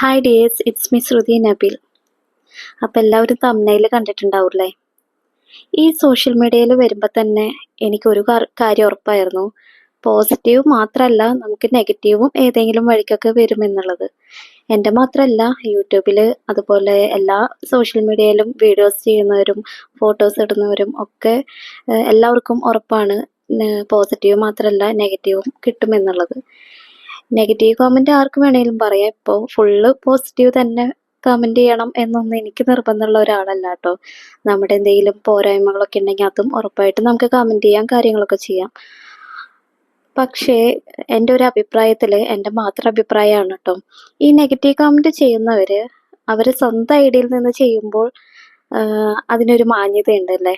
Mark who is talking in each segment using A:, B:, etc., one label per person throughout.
A: Hi dears it's me Shruti Nabil അപ്പോൾ എല്ലാവരും തമ്മനയിൽ കണ്ടിട്ടുണ്ടാവില്ലേ? ഈ സോഷ്യൽ മീഡിയയിൽ വരുമ്പോൾ തന്നെ എനിക്കൊരു കാര്യം ഉറപ്പായിരുന്നു. പോസിറ്റീവ് മാത്രമല്ല നമുക്ക് നെഗറ്റീവും ഏതെങ്കിലും വഴിക്കൊക്കെ വരുമെന്നുള്ളത്. എന്റെ മാത്രമല്ല യൂട്യൂബിൽ അതുപോലെ എല്ലാ സോഷ്യൽ മീഡിയയിലും വീഡിയോസ് ചെയ്യുന്നവരും ഫോട്ടോസ് ഇടുന്നവരും ഒക്കെ എല്ലാവർക്കും ഉറപ്പാണ് പോസിറ്റീവ് മാത്രമല്ല നെഗറ്റീവും കിട്ടുമെന്നുള്ളത്. നെഗറ്റീവ് കമന്റ് ആർക്ക് വേണമെങ്കിലും പറയാം. ഇപ്പോൾ ഫുള്ള് പോസിറ്റീവ് തന്നെ കമന്റ് ചെയ്യണം എന്നൊന്നും എനിക്ക് നിർബന്ധമുള്ള ഒരാളല്ല കേട്ടോ. നമ്മുടെ എന്തെങ്കിലും പോരായ്മകളൊക്കെ ഉണ്ടെങ്കിൽ അതും ഉറപ്പായിട്ടും നമുക്ക് കമന്റ് ചെയ്യാം കാര്യങ്ങളൊക്കെ ചെയ്യാം. പക്ഷേ എന്റെ ഒരു അഭിപ്രായത്തിൽ എന്റെ മാത്രം അഭിപ്രായമാണ് കേട്ടോ. ഈ നെഗറ്റീവ് കമന്റ് ചെയ്യുന്നവർ അവർ സ്വന്തം ഐഡിയയിൽ നിന്ന് ചെയ്യുമ്പോൾ അതിനൊരു മാന്യത ഉണ്ടല്ലേ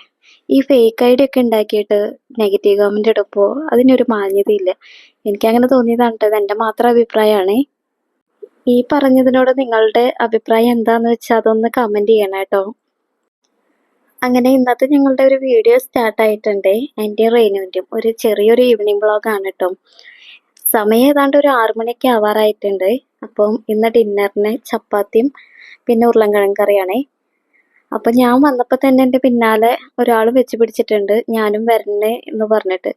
A: ഈ ഫേക്ക് ഐ ഡി ഒക്കെ ഉണ്ടാക്കിയിട്ട് നെഗറ്റീവ് കമന്റ് ഇടുമ്പോൾ അതിനൊരു മാന്യതയില്ല. എനിക്കങ്ങനെ തോന്നിയതാണ് കേട്ടോ എന്റെ മാത്രം അഭിപ്രായമാണ്. ഈ പറഞ്ഞതിനോട് നിങ്ങളുടെ അഭിപ്രായം എന്താണെന്ന് വെച്ചാൽ അതൊന്ന് കമന്റ് ചെയ്യണം കേട്ടോ അങ്ങനെ ഇന്നത്തെ ഞങ്ങളുടെ ഒരു വീഡിയോ സ്റ്റാർട്ട് ആയിട്ടുണ്ട്. എന്റെയും റെയിനുവിന്റെയും ഒരു ചെറിയൊരു ഈവനിങ് ബ്ലോഗാണ് കേട്ടോ സമയം ഏതാണ്ട് ഒരു ആറു മണിയൊക്കെ ആവാറായിട്ടുണ്ട്. അപ്പം ഇന്ന് ഡിന്നറിന് ചപ്പാത്തിയും പിന്നെ ഉരുളൻകിഴങ്ങ് കറിയാണേ. അപ്പൊ ഞാൻ വന്നപ്പോ തന്നെ എന്റെ പിന്നാലെ ഒരാൾ വെച്ച് പിടിച്ചിട്ടുണ്ട്. ഞാനും വരണേ എന്ന് പറഞ്ഞിട്ട്.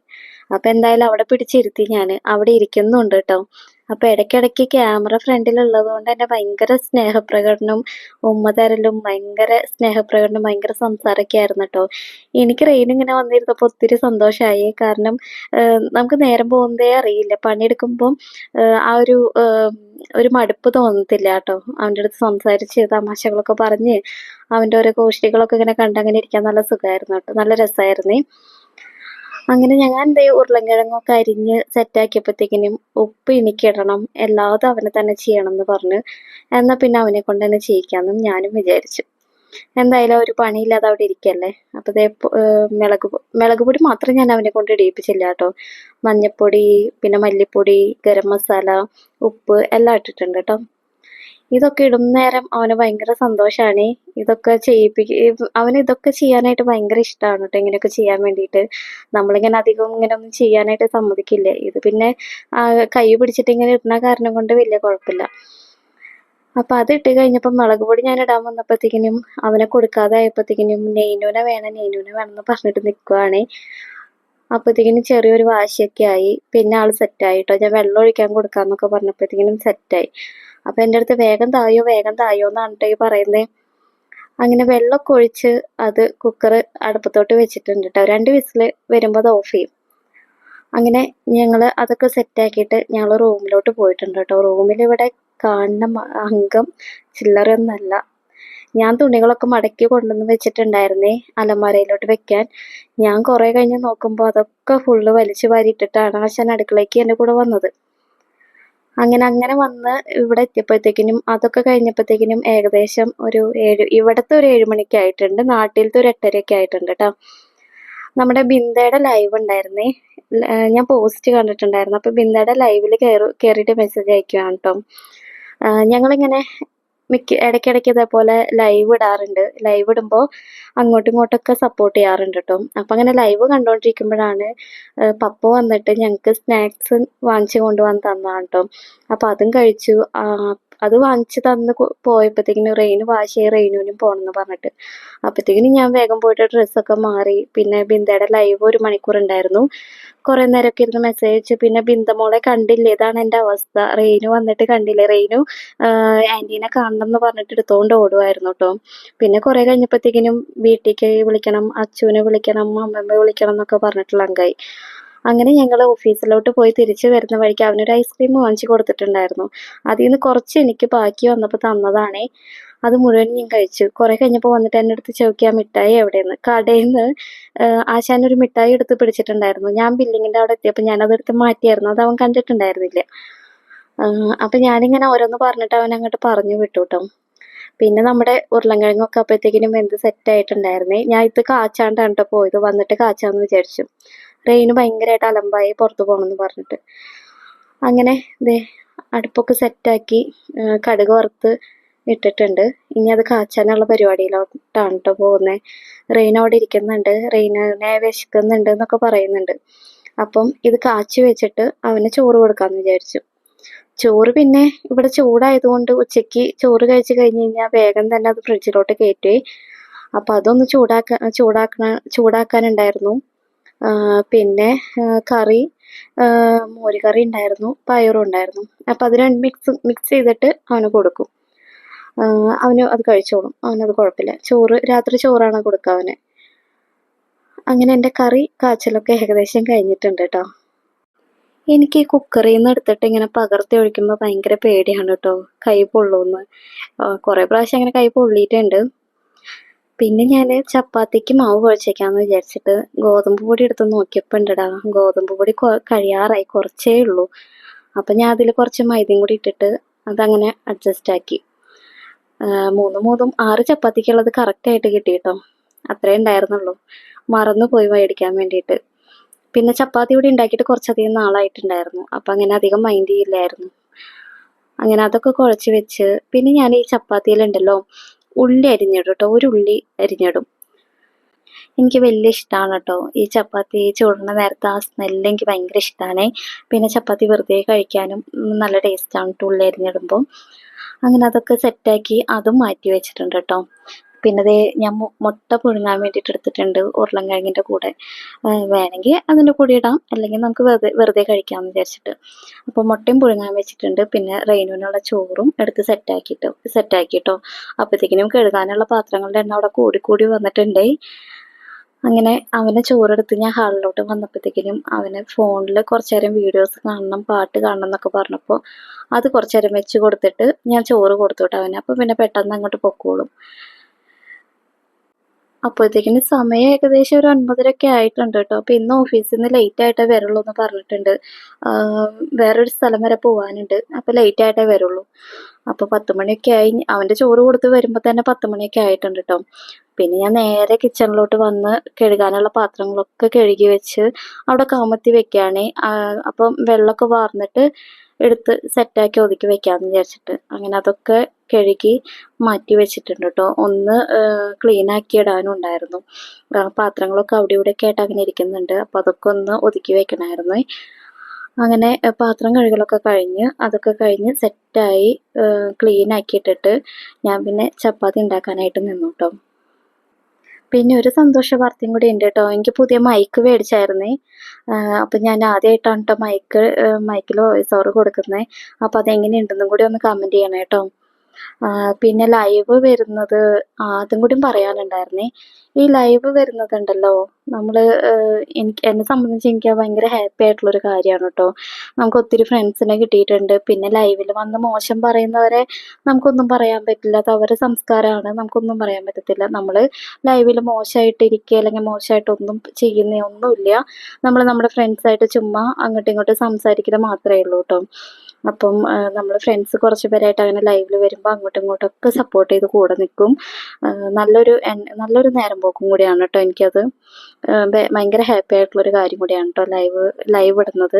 A: അപ്പൊ എന്തായാലും അവിടെ പിടിച്ചിരുത്തി ഞാൻ അവിടെ ഇരിക്കുന്നുണ്ട് കേട്ടോ അപ്പൊ ഇടയ്ക്കിടയ്ക്ക് ക്യാമറ ഫ്രണ്ടിലുള്ളത് കൊണ്ട് തന്നെ ഭയങ്കര സ്നേഹപ്രകടനം ഉമ്മ തരലും ഭയങ്കര സ്നേഹപ്രകടനം ഭയങ്കര സംസാരമൊക്കെ ആയിരുന്നു കേട്ടോ. എനിക്ക് റെയിൻ ഇങ്ങനെ വന്നിരുന്നപ്പോൾ ഒത്തിരി സന്തോഷമായി കാരണം നമുക്ക് നേരം പോകുന്നതേ അറിയില്ല. പണിയെടുക്കുമ്പം ആ ഒരു ഒരു മടുപ്പ് തോന്നത്തില്ല കേട്ടോ. അവന്റെ അടുത്ത് സംസാരിച്ച് തമാശകളൊക്കെ പറഞ്ഞ് അവന്റെ ഓരോ കോഷ്ടികളൊക്കെ ഇങ്ങനെ കണ്ടങ്ങനെ ഇരിക്കാൻ നല്ല സുഖമായിരുന്നു കേട്ടോ. നല്ല രസമായിരുന്നേ. അങ്ങനെ ഞാൻ എന്തേ ഉരുളൻകിഴങ്ങൊക്കെ അരിഞ്ഞ് സെറ്റാക്കിയപ്പോഴത്തേക്കിനും ഉപ്പ് എനിക്കിടണം എല്ലാതും അവനെ തന്നെ ചെയ്യണം എന്ന് പറഞ്ഞു എന്നാൽ പിന്നെ അവനെ കൊണ്ട് തന്നെ ചെയ്യിക്കാമെന്നും ഞാനും വിചാരിച്ചു. എന്തായാലും ഒരു പണിയില്ലാതെ അവിടെ ഇരിക്കല്ലേ? അപ്പോൾ ഇതേ മിളക് മിളക് പൊടി മാത്രം ഞാൻ അവനെ കൊണ്ട് ഇടിയിപ്പിച്ചില്ല കേട്ടോ. മഞ്ഞപ്പൊടി പിന്നെ മല്ലിപ്പൊടി ഗരം മസാല ഉപ്പ് എല്ലാം ഇട്ടിട്ടുണ്ട് കേട്ടോ. ഇതൊക്കെ ഇടുന്നേരം അവന് ഭയങ്കര സന്തോഷമാണ് ഇതൊക്കെ ചെയ്യിപ്പിക്ക അവന് ഇതൊക്കെ ചെയ്യാനായിട്ട് ഭയങ്കര ഇഷ്ടമാണ് കേട്ടോ ഇങ്ങനെയൊക്കെ ചെയ്യാൻ വേണ്ടിയിട്ട്. നമ്മളിങ്ങനെ അധികം ഇങ്ങനെ ഒന്നും ചെയ്യാനായിട്ട് സമ്മതിക്കില്ല. ഇത് പിന്നെ കൈ പിടിച്ചിട്ട് ഇങ്ങനെ ഇടുന്ന കാരണം കൊണ്ട് വലിയ കുഴപ്പമില്ല. അപ്പൊ അത് ഇട്ട് കഴിഞ്ഞപ്പോൾ മുളക് പൊടി ഞാൻ ഇടാൻ വന്നപ്പോഴത്തേക്കിനും അവനെ കൊടുക്കാതെ ആയപ്പോഴത്തേക്കിനും നെയ്നൂന വേണം നെയ്നൂന വേണം എന്ന് പറഞ്ഞിട്ട് നിൽക്കുവാണേ അപ്പോഴത്തേക്കിനും ചെറിയൊരു വാശിയൊക്കെ ആയി. പിന്നെ ആൾ സെറ്റായി കേട്ടോ ഞാൻ വെള്ളം ഒഴിക്കാൻ കൊടുക്കാന്നൊക്കെ പറഞ്ഞപ്പോഴത്തേക്കിനും സെറ്റായി അപ്പം എന്റെ അടുത്ത് വേഗം തായോ വേഗം തായോ എന്നാണ് കേട്ടോ ഈ പറയുന്നത് അങ്ങനെ വെള്ളമൊക്കെ ഒഴിച്ച് അത് കുക്കർ അടുപ്പത്തോട്ട് വെച്ചിട്ടുണ്ട് കേട്ടോ രണ്ട് വിസിൽ വരുമ്പോൾ അത് ഓഫ് ചെയ്യും. അങ്ങനെ ഞങ്ങൾ അതൊക്കെ സെറ്റാക്കിയിട്ട് ഞങ്ങൾ റൂമിലോട്ട് പോയിട്ടുണ്ട് കേട്ടോ റൂമിൽ ഇവിടെ കാണുന്ന അംഗം ചില്ലറയൊന്നല്ല ഞാൻ തുണികളൊക്കെ മടക്കി കൊണ്ടുവന്ന് വെച്ചിട്ടുണ്ടായിരുന്നേ അലമാരയിലോട്ട് വെക്കാൻ. ഞാൻ കുറേ കഴിഞ്ഞ് നോക്കുമ്പോൾ അതൊക്കെ ഫുള്ള് വലിച്ചു വാരിയിട്ടിട്ടാണ് അച്ഛൻ അടുക്കളയ്ക്ക് എന്റെ കൂടെ വന്നത്. അങ്ങനെ അങ്ങനെ വന്ന് ഇവിടെ എത്തിയപ്പോഴത്തേക്കിനും അതൊക്കെ കഴിഞ്ഞപ്പോഴത്തേക്കിനും ഏകദേശം ഒരു ഏഴ് ഇവിടത്തെ ഒരു ഏഴ് മണിക്ക് ആയിട്ടുണ്ട്. നാട്ടിലത്തെ ഒരു എട്ടരയൊക്കെ ആയിട്ടുണ്ട് കേട്ടോ നമ്മുടെ ബിന്ദയുടെ ലൈവ് ഉണ്ടായിരുന്നേ. ഞാൻ പോസ്റ്റ് കണ്ടിട്ടുണ്ടായിരുന്നു. അപ്പോൾ ബിന്ദയുടെ ലൈവിൽ കയറി കയറിയിട്ട് മെസ്സേജ് അയക്കുകയാണ് കേട്ടോ ഞങ്ങളിങ്ങനെ മിക്ക ഇടയ്ക്കിടയ്ക്ക് ഇതേപോലെ ലൈവ് ഇടാറുണ്ട്. ലൈവ് ഇടുമ്പോൾ അങ്ങോട്ടും ഇങ്ങോട്ടൊക്കെ സപ്പോർട്ട് ചെയ്യാറുണ്ട് കേട്ടോ അപ്പം അങ്ങനെ ലൈവ് കണ്ടുകൊണ്ടിരിക്കുമ്പോഴാണ് പപ്പ വന്നിട്ട് ഞങ്ങൾക്ക് സ്നാക്സ് വാങ്ങിച്ചു കൊണ്ടുവന്ന് തന്നതാണ് കേട്ടോ അപ്പം അതും കഴിച്ചു. അത് വാങ്ങിച്ച് തന്ന് പോയപ്പോഴത്തേക്കിനും റെയിന് വാശിയായി റെയിനുവിനും പോകണമെന്ന് പറഞ്ഞിട്ട്. അപ്പോഴത്തേക്കിനും ഞാൻ വേഗം പോയിട്ട് ഡ്രസ്സൊക്കെ മാറി പിന്നെ ബിന്ദയുടെ ലൈവ് ഒരു മണിക്കൂർ ഉണ്ടായിരുന്നു കുറെ നേരമൊക്കെ ഇരുന്ന് മെസ്സേജ് അയച്ചു പിന്നെ ബിന്ദമോളെ കണ്ടില്ലേ? ഇതാണ് എന്റെ അവസ്ഥ. റെയിനു വന്നിട്ട് കണ്ടില്ലേ? റെയിനു ആന്റീനെ കാണണം എന്ന് പറഞ്ഞിട്ട് എടുത്തുകൊണ്ട് ഓടുമായിരുന്നു കേട്ടോ പിന്നെ കുറെ കഴിഞ്ഞപ്പോഴത്തേക്കിനും വീട്ടിലേക്ക് വിളിക്കണം അച്ചുവിനെ വിളിക്കണം അമ്മമ്മയെ വിളിക്കണം എന്നൊക്കെ പറഞ്ഞിട്ടുള്ള അങ്കായി അങ്ങനെ ഞങ്ങൾ ഓഫീസിലോട്ട് പോയി തിരിച്ചു വരുന്ന വഴിക്ക് അവനൊരു ഐസ്ക്രീം വാങ്ങിച്ചു കൊടുത്തിട്ടുണ്ടായിരുന്നു. അതിൽ നിന്ന് കുറച്ച് എനിക്ക് ബാക്കി വന്നപ്പോൾ തന്നതാണേ. അത് മുഴുവൻ ഞാൻ കഴിച്ചു. കുറെ കഴിഞ്ഞപ്പോൾ വന്നിട്ട് എന്റെ അടുത്ത് ചോദിക്കാൻ മിഠായി എവിടെയെന്ന് കടയിൽ നിന്ന് ആശാൻ ഒരു മിഠായി എടുത്ത് പിടിച്ചിട്ടുണ്ടായിരുന്നു. ഞാൻ ബില്ലിങ്ങിന്റെ അവിടെ എത്തിയപ്പോൾ ഞാനതെടുത്ത് മാറ്റിയായിരുന്നു. അത് അവൻ കണ്ടിട്ടുണ്ടായിരുന്നില്ല. അപ്പം ഞാനിങ്ങനെ ഓരോന്ന് പറഞ്ഞിട്ട് അവൻ അങ്ങോട്ട് പറഞ്ഞു വിട്ടു കേട്ടോ പിന്നെ നമ്മുടെ ഉരുളൻകിഴങ്ങൊക്കെ അപ്പോഴത്തേക്കിനും എന്ത് സെറ്റ് ആയിട്ടുണ്ടായിരുന്നേ. ഞാൻ ഇത് കാച്ചാണ്ടാണ് കേട്ടോ പോയത്. വന്നിട്ട് കാച്ചാന്ന് വിചാരിച്ചു. റെയിന് ഭയങ്കരമായിട്ട് അലമ്പായി പുറത്തു പോകണമെന്ന് പറഞ്ഞിട്ട്. അങ്ങനെ ദേ അടുപ്പൊക്കെ സെറ്റാക്കി കടുക് വറുത്ത് ഇട്ടിട്ടുണ്ട്. ഇനി അത് കാച്ചാനുള്ള പരിപാടിയിലോട്ടാണ് കേട്ടോ പോകുന്നത് റെയിൻ അവിടെ ഇരിക്കുന്നുണ്ട് റെയിനെ വിശക്കുന്നുണ്ട് എന്നൊക്കെ പറയുന്നുണ്ട്. അപ്പം ഇത് കാച്ചി വെച്ചിട്ട് അവന് ചോറ് കൊടുക്കാമെന്ന് വിചാരിച്ചു. ചോറ് പിന്നെ ഇവിടെ ചൂടായതുകൊണ്ട് ഉച്ചയ്ക്ക് ചോറ് കഴിച്ച് കഴിഞ്ഞ് കഴിഞ്ഞാൽ വേഗം തന്നെ അത് ഫ്രിഡ്ജിലോട്ട് കയറ്റി അപ്പം അതൊന്ന് ചൂടാക്കാൻ ചൂടാക്കണ ചൂടാക്കാനുണ്ടായിരുന്നു. പിന്നെ കറി മോര് കറി ഉണ്ടായിരുന്നു പയറും ഉണ്ടായിരുന്നു. അപ്പം അത് രണ്ട് മിക്സ് മിക്സ് ചെയ്തിട്ട് അവന് കൊടുക്കും. അവന് അത് കഴിച്ചോളും. അവനത് കുഴപ്പമില്ല. ചോറ് രാത്രി ചോറാണ് കൊടുക്കുക അവന്. അങ്ങനെ എന്റെ കറി കാച്ചലൊക്കെ ഏകദേശം കഴിഞ്ഞിട്ടുണ്ട് കേട്ടോ എനിക്ക് ഈ കുക്കറിൽ നിന്ന് എടുത്തിട്ട് ഇങ്ങനെ പകർത്തി ഒഴിക്കുമ്പോൾ ഭയങ്കര പേടിയാണ് കേട്ടോ കൈ പൊള്ളുമെന്ന്. കുറേ പ്രാവശ്യം അങ്ങനെ കൈ പൊള്ളിയിട്ടുണ്ട്. പിന്നെ ഞാൻ ചപ്പാത്തിക്ക് മാവ് കുഴച്ചേക്കാന്ന് വിചാരിച്ചിട്ട് ഗോതമ്പ് പൊടി എടുത്ത് നോക്കിയപ്പോൾ ഉണ്ടടാ ഗോതമ്പ് പൊടി കഴിയാറായി കുറച്ചേ ഉള്ളൂ. അപ്പം ഞാൻ അതിൽ കുറച്ച് മൈദയും കൂടി ഇട്ടിട്ട് അതങ്ങനെ അഡ്ജസ്റ്റ് ആക്കി. മൂന്നും മൂന്ന് ആറ് ചപ്പാത്തിക്കുള്ളത് കറക്റ്റായിട്ട് കിട്ടി കേട്ടോ അത്രേ ഉണ്ടായിരുന്നുള്ളൂ. മറന്നു പോയി മേടിക്കാൻ വേണ്ടിയിട്ട്. പിന്നെ ചപ്പാത്തി കൂടി ഉണ്ടാക്കിയിട്ട് കുറച്ചധികം നാളായിട്ടുണ്ടായിരുന്നു. അപ്പം അങ്ങനെ അധികം മൈൻഡ് ചെയ്യില്ലായിരുന്നു. അങ്ങനെ അതൊക്കെ കുഴച്ച് വെച്ച്. പിന്നെ ഞാൻ ഈ ചപ്പാത്തിയിലുണ്ടല്ലോ ഉള്ളി അരിഞ്ഞിടും കേട്ടോ ഒരു ഉള്ളി അരിഞ്ഞിടും. എനിക്ക് വലിയ ഇഷ്ടമാണ് കേട്ടോ ഈ ചപ്പാത്തി ചൂടുന്ന നേരത്തെ ആ സ്മെല്ല് എനിക്ക് ഭയങ്കര ഇഷ്ടമാണ് പിന്നെ ചപ്പാത്തി വെറുതെ കഴിക്കാനും നല്ല ടേസ്റ്റാണ് ഉള്ളി അരിഞ്ഞിടുമ്പോൾ അങ്ങനെ അതൊക്കെ സെറ്റാക്കി അതും മാറ്റി വെച്ചിട്ടുണ്ട് കേട്ടോ പിന്നെ ദേ ഞാൻ മുട്ട പുഴുങ്ങാൻ വേണ്ടിയിട്ട് എടുത്തിട്ടുണ്ട് ഉരുളൻകിഴങ്ങിന്റെ കൂടെ. വേണമെങ്കിൽ അതിന്റെ കൂടെ ഇടാം. അല്ലെങ്കിൽ നമുക്ക് വെറുതെ വെറുതെ കഴിക്കാമെന്ന് വിചാരിച്ചിട്ട്. അപ്പോൾ മുട്ടയും പുഴുങ്ങാൻ വെച്ചിട്ടുണ്ട്. പിന്നെ റെയിനുവിനുള്ള ചോറും എടുത്ത് സെറ്റാക്കിയിട്ട് സെറ്റാക്കിട്ടോ അപ്പോഴത്തേക്കിനും കഴുകാനുള്ള പാത്രങ്ങളുടെ എണ്ണം അവിടെ കൂടി കൂടി വന്നിട്ടുണ്ടേ. അങ്ങനെ അവനെ ചോറെടുത്ത് ഞാൻ ഹാളിലോട്ട് വന്നപ്പോഴത്തേക്കിനും അവനെ ഫോണിൽ കുറച്ച് നേരം വീഡിയോസ് കാണണം പാട്ട് കാണണം എന്നൊക്കെ പറഞ്ഞപ്പോൾ അത് കുറച്ച് നേരം വെച്ച് കൊടുത്തിട്ട് ഞാൻ ചോറ് കൊടുത്തു വിട്ടു അവനെ. അപ്പോൾ പിന്നെ പെട്ടെന്ന് അങ്ങോട്ട് പൊക്കോളും. അപ്പോഴത്തേക്കിന് സമയം ഏകദേശം ഒരു ഒൻപതരൊക്കെ ആയിട്ടുണ്ട് കേട്ടോ. അപ്പോൾ ഇന്ന് ഓഫീസിൽ നിന്ന് ലേറ്റ് ആയിട്ടേ വരുള്ളൂ എന്ന് പറഞ്ഞിട്ടുണ്ട്. വേറൊരു സ്ഥലം വരെ പോകാനുണ്ട് അപ്പോൾ ലേറ്റ് ആയിട്ടേ വരുള്ളൂ. അപ്പോൾ പത്ത് മണിയൊക്കെ ആയി. അവന്റെ ചോറ് കൊടുത്ത് വരുമ്പോൾ തന്നെ പത്ത് മണിയൊക്കെ ആയിട്ടുണ്ട് കേട്ടോ. പിന്നെ ഞാൻ നേരെ കിച്ചണിലോട്ട് വന്ന് കഴുകാനുള്ള പാത്രങ്ങളൊക്കെ കഴുകി വെച്ച് അവിടെ കമത്തി വെക്കുകയാണ് അപ്പം വെള്ളമൊക്കെ വാർന്നിട്ട് എടുത്ത് സെറ്റാക്കി ഒതുക്കി വെക്കാമെന്ന് വിചാരിച്ചിട്ട്. അങ്ങനെ അതൊക്കെ കഴുകി മാറ്റി വെച്ചിട്ടുണ്ട് കേട്ടോ. ഒന്ന് ക്ലീൻ ആക്കി ഇടാനും ഉണ്ടായിരുന്നു കാരണം പാത്രങ്ങളൊക്കെ അവിടെ ഇവിടെയൊക്കെ ആയിട്ട് അങ്ങനെ ഇരിക്കുന്നുണ്ട്. അപ്പോൾ അതൊക്കെ ഒന്ന് ഒതുക്കി വെക്കണമായിരുന്നു അങ്ങനെ പാത്രം കഴുകലൊക്കെ കഴിഞ്ഞ് അതൊക്കെ കഴിഞ്ഞ് സെറ്റായി ക്ലീൻ ആക്കിയിട്ടിട്ട് ഞാൻ പിന്നെ ചപ്പാത്തി ഉണ്ടാക്കാനായിട്ട് നിന്നു കേട്ടോ. പിന്നെ ഒരു സന്തോഷ വാർത്തയും കൂടി ഉണ്ട് കേട്ടോ. എനിക്ക് പുതിയ മൈക്ക് മേടിച്ചായിരുന്നേ. അപ്പം ഞാൻ ആദ്യമായിട്ടാണ് കേട്ടോ മൈക്ക് മൈക്കിൽ വോയിസ് ഓവർ കൊടുക്കുന്നത് അപ്പോൾ അതെങ്ങനെയുണ്ടെന്നും കൂടി ഒന്ന് കമന്റ് ചെയ്യണം കേട്ടോ. പിന്നെ ലൈവ് വരുന്നത് അതും കൂടി പറയാനുണ്ടായിരുന്നേ. ഈ ലൈവ് വരുന്നതുണ്ടല്ലോ നമ്മൾ എനിക്ക് എന്നെ സംബന്ധിച്ച് എനിക്ക് ഭയങ്കര ഹാപ്പി ആയിട്ടുള്ളൊരു കാര്യമാണ് കേട്ടോ നമുക്ക് ഒത്തിരി ഫ്രണ്ട്സിനെ കിട്ടിയിട്ടുണ്ട്. പിന്നെ ലൈവിൽ വന്ന് മോശം പറയുന്നവരെ നമുക്കൊന്നും പറയാൻ പറ്റില്ല. അത് അവരുടെ സംസ്കാരമാണ്. നമുക്കൊന്നും പറയാൻ പറ്റത്തില്ല. നമ്മൾ ലൈവിൽ മോശമായിട്ട് ഇരിക്കുക അല്ലെങ്കിൽ മോശമായിട്ടൊന്നും ചെയ്യുന്ന ഒന്നുമില്ല. നമ്മൾ നമ്മുടെ ഫ്രണ്ട്സായിട്ട് ചുമ്മാ അങ്ങോട്ടും ഇങ്ങോട്ടും സംസാരിക്കുന്നത് മാത്രമേ ഉള്ളൂ കേട്ടോ അപ്പം നമ്മൾ ഫ്രണ്ട്സ് കുറച്ച് പേരായിട്ട് അങ്ങനെ ലൈവിൽ വരുമ്പോൾ അങ്ങോട്ടും ഇങ്ങോട്ടും ഒക്കെ സപ്പോർട്ട് ചെയ്ത് കൂടെ നിൽക്കും നല്ലൊരു നല്ലൊരു നേരം പോക്കും കൂടിയാണ് കേട്ടോ എനിക്കത്. ഭയങ്കര ഹാപ്പി ആയിട്ടുള്ളൊരു കാര്യം കൂടിയാണ് കേട്ടോ ലൈവ് ലൈവ് ഇടുന്നത്.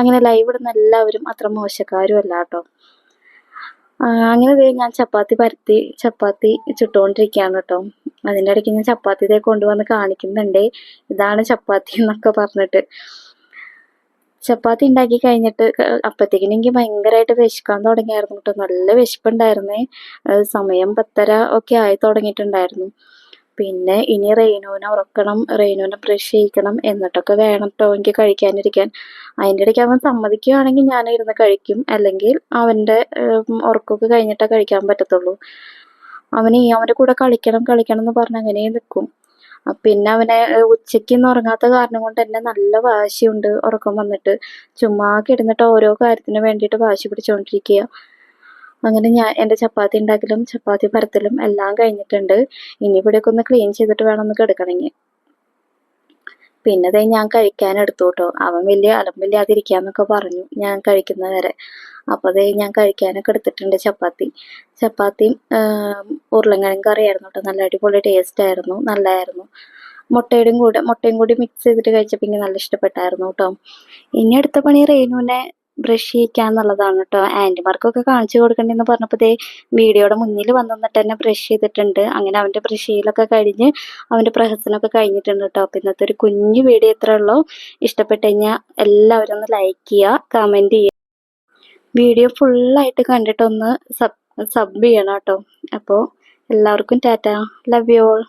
A: അങ്ങനെ ലൈവ് ഇടുന്ന എല്ലാവരും അത്ര മോശക്കാരും അല്ല കേട്ടോ അങ്ങനെ ഞാൻ ചപ്പാത്തി പരത്തി ചപ്പാത്തി ചുട്ടുകൊണ്ടിരിക്കുകയാണ് കേട്ടോ അതിന്റെ ഇടയ്ക്ക് ഞാൻ ചപ്പാത്തി ഇതേ കൊണ്ടുവന്ന് കാണിക്കുന്നുണ്ട്. ഇതാണ് ചപ്പാത്തി എന്നൊക്കെ പറഞ്ഞിട്ട്. ചപ്പാത്തി ഉണ്ടാക്കി കഴിഞ്ഞിട്ട് അപ്പത്തേക്കിന് എനിക്ക് ഭയങ്കരമായിട്ട് വിശക്കാൻ തുടങ്ങിയായിരുന്നു കേട്ടോ നല്ല വിശപ്പുണ്ടായിരുന്നേ. സമയം പത്തര ഒക്കെ ആയി തുടങ്ങിയിട്ടുണ്ടായിരുന്നു. പിന്നെ ഇനി റെയിനുവിനെ ഉറക്കണം റെയിനുവിനെ ബ്രഷ് ചെയ്യിക്കണം എന്നിട്ടൊക്കെ വേണം കേട്ടോ എനിക്ക് കഴിക്കാനിരിക്കാൻ. അതിന്റെ ഇടയ്ക്ക് അവൻ സമ്മതിക്കുകയാണെങ്കിൽ ഞാൻ ഇരുന്ന് കഴിക്കും. അല്ലെങ്കിൽ അവന്റെ ഉറക്കമൊക്കെ കഴിഞ്ഞിട്ടേ കഴിക്കാൻ പറ്റത്തുള്ളൂ. അവന് അവന്റെ കൂടെ കളിക്കണം കളിക്കണം എന്ന് പറഞ്ഞ് അങ്ങനെ നിൽക്കും പിന്നെ അവനെ ഉച്ചയ്ക്ക് ഉച്ചയ്ക്കൊന്നും ഉറങ്ങാത്ത കാരണം കൊണ്ട് തന്നെ നല്ല വാശിയുണ്ട് ഉറക്കം വന്നിട്ട്. ചുമ്മാ കിടന്നിട്ട് ഓരോ കാര്യത്തിന് വേണ്ടിയിട്ട് വാശി പിടിച്ചുകൊണ്ടിരിക്കുക അങ്ങനെ ഞാൻ എന്റെ ചപ്പാത്തി ഉണ്ടാക്കലും ചപ്പാത്തി പരത്തലും എല്ലാം കഴിഞ്ഞിട്ടുണ്ട്. ഇനി ഇവിടെയൊക്കെ ഒന്ന് ക്ലീൻ ചെയ്തിട്ട് വേണം ഒന്ന് കിടക്കണമെങ്കിൽ. പിന്നെ ദേ ഞാൻ കഴിക്കാൻ എടുത്തു കേട്ടോ അവൻ വലിയ അലമ്പില്ലാതിരിക്കാന്നൊക്കെ പറഞ്ഞു ഞാൻ കഴിക്കുന്ന വരെ. അപ്പോൾ അതേ ഞാൻ കഴിക്കാനൊക്കെ എടുത്തിട്ടുണ്ട് ചപ്പാത്തി. ചപ്പാത്തിയും ഉരുളങ്ങനും ഉരുളൻകിഴങ്ങ് കറിയായിരുന്നു കേട്ടോ. നല്ല അടിപൊളി ടേസ്റ്റ് ആയിരുന്നു. നല്ലതായിരുന്നു മുട്ടയുടെയും കൂടെ മുട്ടയും കൂടി മിക്സ് ചെയ്തിട്ട് കഴിച്ചപ്പോൾ എനിക്ക് നല്ല ഇഷ്ടപ്പെട്ടായിരുന്നു കേട്ടോ. ഇനി അടുത്ത പണി റേനുവിനെ ബ്രഷ് ചെയ്യിക്കുക എന്നുള്ളതാണ് കേട്ടോ ആന്റിമാർക്കൊക്കെ കാണിച്ചു കൊടുക്കണ്ടെന്ന് പറഞ്ഞപ്പോൾ ദേ വീഡിയോയുടെ മുന്നിൽ വന്നിട്ട് തന്നെ ബ്രഷ് ചെയ്തിട്ടുണ്ട്. അങ്ങനെ അവന്റെ ബ്രഷ് ചെയ്യലൊക്കെ കഴിഞ്ഞ് അവന്റെ പ്രഹസനമൊക്കെ കഴിഞ്ഞിട്ടുണ്ട് കേട്ടോ അപ്പോൾ ഇന്നത്തെ ഒരു കുഞ്ഞു വീഡിയോ ഇത്രേ ഉള്ളൂ. ഇഷ്ടപ്പെട്ട് കഴിഞ്ഞാൽ എല്ലാവരും ഒന്ന് ലൈക്ക് ചെയ്യുക കമന്റ് ചെയ്യുക വീഡിയോ ഫുള്ളായിട്ട് കണ്ടിട്ടൊന്ന് സബ് സബ് ചെയ്യണം കേട്ടോ അപ്പോൾ എല്ലാവർക്കും ടാറ്റ. Love you all